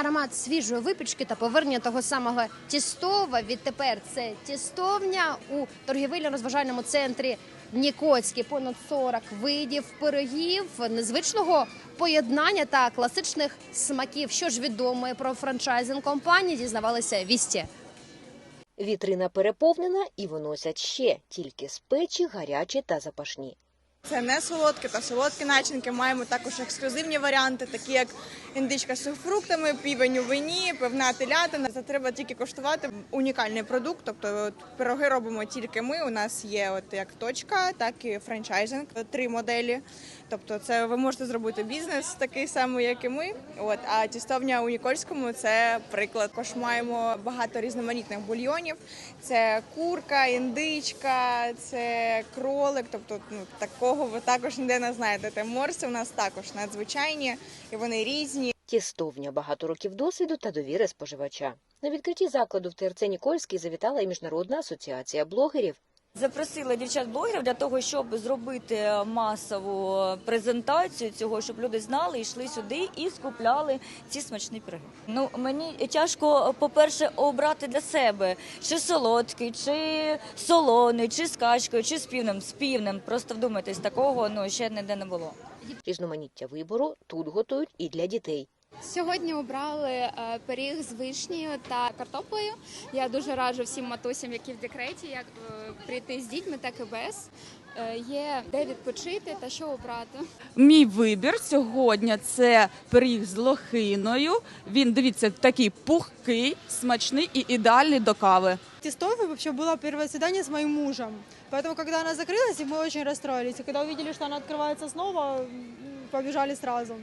Аромат свіжої випічки та повернення того самого тістова. Відтепер це тістовня у торгівельно-розважальному центрі Нікоцький. Понад 40 видів пирогів, незвичного поєднання та класичних смаків. Що ж відомо про франчайзинг компанії, дізнавалися вісті. Вітрина переповнена і виносять ще тільки з печі, гарячі та запашні. Це не солодкі та солодкі начинки. Маємо також ексклюзивні варіанти, такі як індичка з сухфруктами, півень у вині, пивна телятина. Це треба тільки коштувати. Унікальний продукт. Тобто пироги робимо тільки ми. У нас є от як точка, так і франчайзинг. Три моделі. Тобто, це ви можете зробити бізнес такий самий, як і ми. От а тістовня у Нікольському це приклад. Також маємо багато різноманітних бульйонів. Це курка, індичка, це кролик. Тобто, ну такого ви також ніде не знайдете. Морси у нас також надзвичайні і вони різні. Тістовня багато років досвіду та довіри споживача. На відкритті закладу в ТРЦ Нікольський завітала і міжнародна асоціація блогерів. Запросила дівчат-блогерів для того, щоб зробити масову презентацію цього, щоб люди знали, йшли сюди і скупляли ці смачні пироги. Ну мені тяжко, по-перше, обрати для себе чи солодкий, чи солоний, чи з качкою, чи з півнем. З півнем. Просто вдумайтесь, такого ну ще ніде не було. Різноманіття вибору тут готують і для дітей. Сьогодні обрали е, пиріг з вишнею та картоплею. Я дуже раджу всім матусям, які в декреті, як е, прийти з дітьми, так і без. Е, Є де відпочити та що обрати. Мій вибір сьогодні це пиріг з лохиною. Він дивіться такий пухкий, смачний і ідеальний до кави. Тестовой вообще было первое свидание с моим мужем. Поэтому, когда она закрылась, мы очень расстроились. И когда увидели, что она открывается снова, м, побежали сразу.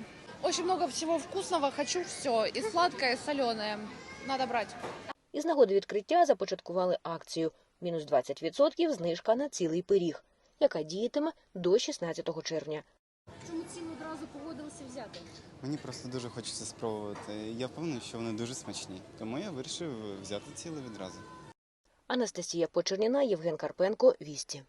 Очень много всего вкусного, хочу все. И сладкое, и соленое. Надо брать. Із нагоди відкриття започаткували акцію мінус 20% знижка на цілий пиріг, яка діятиме до 16 червня. Чому ціну одразу погодилися взяти? Мені просто дуже хочеться спробувати. Я впевнений, що вони дуже смачні. Тому я вирішив взяти ціле відразу. Анастасія Почерніна, Євген Карпенко, Вісті.